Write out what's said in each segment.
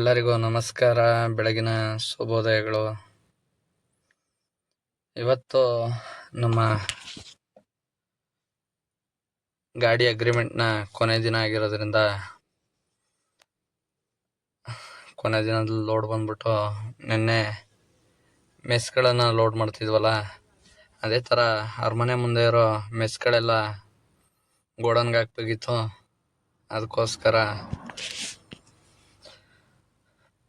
ಎಲ್ಲರಿಗೂ ನಮಸ್ಕಾರ. ಬೆಳಗಿನ ಶುಭೋದಯಗಳು. ಇವತ್ತು ನಮ್ಮ ಗಾಡಿ ಅಗ್ರಿಮೆಂಟ್ನ ಕೊನೆ ದಿನ ಆಗಿರೋದ್ರಿಂದ ಕೊನೆ ದಿನದಲ್ಲಿ ಲೋಡ್ ಬಂದ್ಬಿಟ್ಟು ನಿನ್ನೆ ಮೆಸ್ಗಳನ್ನು ಲೋಡ್ ಮಾಡ್ತಿದ್ವಲ್ಲ, ಅದೇ ಥರ ಅರಮನೆ ಮುಂದೆ ಇರೋ ಮೆಸ್ಗಳೆಲ್ಲ ಗೋಡನ್ಗೆ ಹಾಕ್ಬೇಕಿತ್ತು ಅದಕ್ಕೋಸ್ಕರ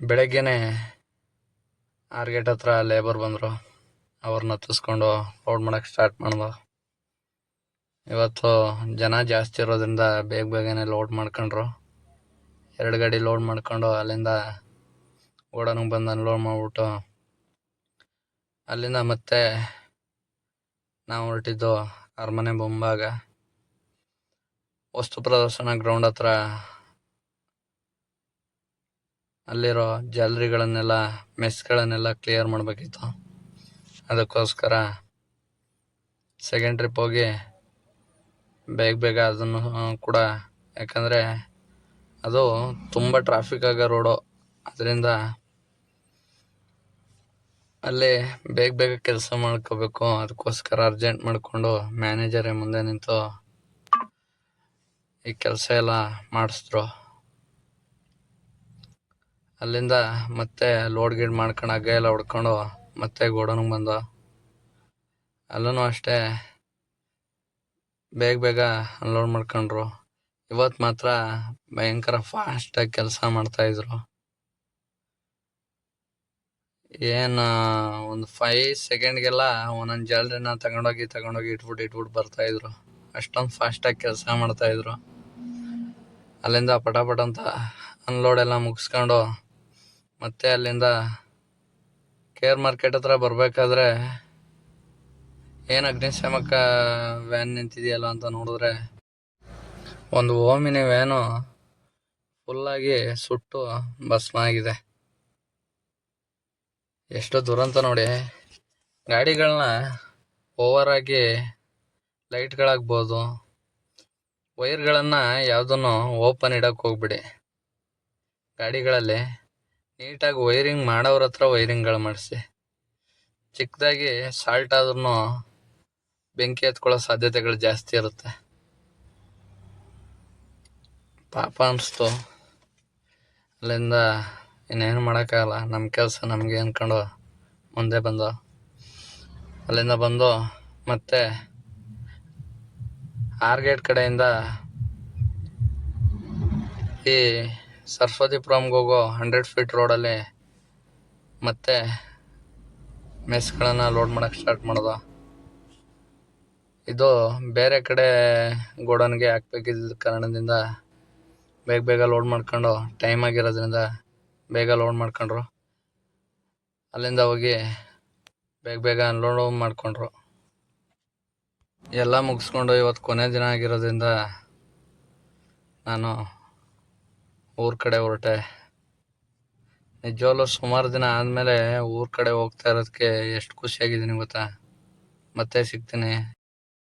ಬೆಳಗ್ಗೆನೆ ಆರು ಗೇಟ್ ಹತ್ರ ಲೇಬರ್ ಬಂದರು. ಅವ್ರನ್ನ ಹತ್ತಿಸ್ಕೊಂಡು ಲೋಡ್ ಮಾಡೋಕೆ ಸ್ಟಾರ್ಟ್ ಮಾಡ್ದು. ಇವತ್ತು ಜನ ಜಾಸ್ತಿ ಇರೋದ್ರಿಂದ ಬೇಗ ಬೇಗನೆ ಲೋಡ್ ಮಾಡ್ಕೊಂಡ್ರು. ಎರಡು ಗಾಡಿ ಲೋಡ್ ಮಾಡ್ಕೊಂಡು ಅಲ್ಲಿಂದ ಗೋಡನಿಗೆ ಬಂದು ಅನ್ಲೋಡ್ ಮಾಡಿಬಿಟ್ಟು ಅಲ್ಲಿಂದ ಮತ್ತೆ ನಾವು ಹೊರಟಿದ್ದು ಅರಮನೆ, ಬೊಂಬಾಗ. ವಸ್ತು ಪ್ರದರ್ಶನ ಗ್ರೌಂಡ್ ಹತ್ರ ಅಲ್ಲಿರೋ ಜಾಲರಿಗಳನ್ನೆಲ್ಲ, ಮೆಸ್ಗಳನ್ನೆಲ್ಲ ಕ್ಲಿಯರ್ ಮಾಡಬೇಕಿತ್ತು. ಅದಕ್ಕೋಸ್ಕರ ಸೆಕೆಂಡ್ ಟ್ರಿಪ್ ಹೋಗಿ ಬೇಗ ಬೇಗ ಅದನ್ನು ಕೂಡ, ಯಾಕಂದರೆ ಅದು ತುಂಬ ಟ್ರಾಫಿಕ್ ಆಗೋ ರೋಡು ಅದರಿಂದ ಅಲ್ಲಿ ಬೇಗ ಬೇಗ ಕೆಲಸ ಮಾಡ್ಕೋಬೇಕು. ಅದಕ್ಕೋಸ್ಕರ ಅರ್ಜೆಂಟ್ ಮಾಡಿಕೊಂಡು ಮ್ಯಾನೇಜರೇ ಮುಂದೆ ನಿಂತು ಈ ಕೆಲಸ ಎಲ್ಲ ಮಾಡಿಸಿದ್ರು. ಅಲ್ಲಿಂದ ಮತ್ತೆ ಲೋಡ್ ಗೀಡ್ ಮಾಡ್ಕೊಂಡು ಹಗ್ಗ ಎಲ್ಲ ಹೊಡ್ಕೊಂಡು ಮತ್ತೆ ಗೋಡನ್ಗೆ ಬಂದ. ಅಲ್ಲೂ ಅಷ್ಟೇ ಬೇಗ ಬೇಗ ಅನ್ಲೋಡ್ ಮಾಡ್ಕೊಂಡ್ರು. ಇವತ್ತು ಮಾತ್ರ ಭಯಂಕರ ಫಾಸ್ಟಾಗಿ ಕೆಲಸ ಮಾಡ್ತಾಯಿದ್ರು ಏನು, ಒಂದು ಫೈವ್ ಸೆಕೆಂಡ್ಗೆಲ್ಲ ಒಂದೊಂದು ಜಲ್ರಿನ ತಗೊಂಡೋಗಿ ತಗೊಂಡೋಗಿ ಇಟ್ಬಿಟ್ಟು ಇಟ್ಬಿಟ್ಟು ಬರ್ತಾಯಿದ್ರು ಅಷ್ಟೊಂದು ಫಾಸ್ಟಾಗಿ ಕೆಲಸ ಮಾಡ್ತಾಯಿದ್ರು ಅಲ್ಲಿಂದ ಪಟಾಪಟ ಪಟ ಅಂತ ಅನ್ಲೋಡ್ ಎಲ್ಲ ಮುಗಿಸ್ಕೊಂಡು ಮತ್ತೆ ಅಲ್ಲಿಂದ ಕೇರ್ ಮಾರ್ಕೆಟ್ ಹತ್ರ ಬರಬೇಕಾದ್ರೆ ಏನು ಅಗ್ನಿಶಾಮಕ ವ್ಯಾನ್ ನಿಂತಿದೆಯಲ್ಲ ಅಂತ ನೋಡಿದ್ರೆ ಒಂದು ಓಮಿನಿ ವ್ಯಾನು ಫುಲ್ಲಾಗಿ ಸುಟ್ಟು ಭಸ್ಮ ಆಗಿದೆ. ಎಷ್ಟು ದುರಂತ ನೋಡಿ. ಗಾಡಿಗಳನ್ನ ಓವರಾಗಿ ಲೈಟ್ಗಳಾಗ್ಬೋದು ವೈರ್ಗಳನ್ನು ಯಾವುದನ್ನು ಓಪನ್ ಇಡಕ್ಕೆ ಹೋಗ್ಬಿಡಿ. ಗಾಡಿಗಳಲ್ಲಿ ನೀಟಾಗಿ ವೈರಿಂಗ್ ಮಾಡೋರ ಹತ್ರ ವೈರಿಂಗ್ಗಳು ಮಾಡಿಸಿ. ಚಿಕ್ಕದಾಗಿ ಸಾಲ್ಟ್ ಆದ್ರೂ ಬೆಂಕಿ ಎತ್ಕೊಳ್ಳೋ ಸಾಧ್ಯತೆಗಳು ಜಾಸ್ತಿ ಇರುತ್ತೆ. ಪಾಪ ಅನಿಸ್ತು. ಅಲ್ಲಿಂದ ಇನ್ನೇನು ಮಾಡೋಕ್ಕಾಗಲ್ಲ. ನಮ್ಮ ಕೆಲಸ ನಮಗೆ ಅಂದ್ಕೊಂಡು ಮುಂದೆ ಬಂದು. ಅಲ್ಲಿಂದ ಬಂದು ಮತ್ತೆ ಆರ್ಗೇಟ್ ಕಡೆಯಿಂದ ಈ ಸರ್ಸ್ವತಿಪುರಂಗೆ ಹೋಗೋ ಹಂಡ್ರೆಡ್ ಫೀಟ್ ರೋಡಲ್ಲಿ ಮತ್ತೆ ಮೆಸ್ಗಳನ್ನು ಲೋಡ್ ಮಾಡೋಕ್ಕೆ ಸ್ಟಾರ್ಟ್ ಮಾಡೋದು. ಇದು ಬೇರೆ ಕಡೆ ಗೋಡನ್ಗೆ ಹಾಕ್ಬೇಕಿದ್ದ ಕಾರಣದಿಂದ ಬೇಗ ಬೇಗ ಲೋಡ್ ಮಾಡ್ಕೊಂಡು ಟೈಮ್ ಆಗಿರೋದ್ರಿಂದ ಬೇಗ ಲೋಡ್ ಮಾಡ್ಕೊಂಡ್ರು. ಅಲ್ಲಿಂದ ಹೋಗಿ ಬೇಗ ಬೇಗ ಅನ್ಲೋಡ್ ಮಾಡಿಕೊಂಡ್ರು. ಎಲ್ಲ ಮುಗಿಸ್ಕೊಂಡು ಇವತ್ತು ಕೊನೆ ದಿನ ಆಗಿರೋದ್ರಿಂದ ನಾನು ಊರ ಕಡೆ ಹೊರಟೆ. ನಿಜವಾಗ್ಲೂ ಸುಮಾರು ದಿನ ಆದಮೇಲೆ ಊರ ಕಡೆ ಹೋಗ್ತಾ ಇರೋದಕ್ಕೆ ಎಷ್ಟು ಖುಷಿಯಾಗಿದ್ದೀನಿ ಗೊತ್ತಾ? ಮತ್ತೆ ಸಿಗ್ತೀನಿ.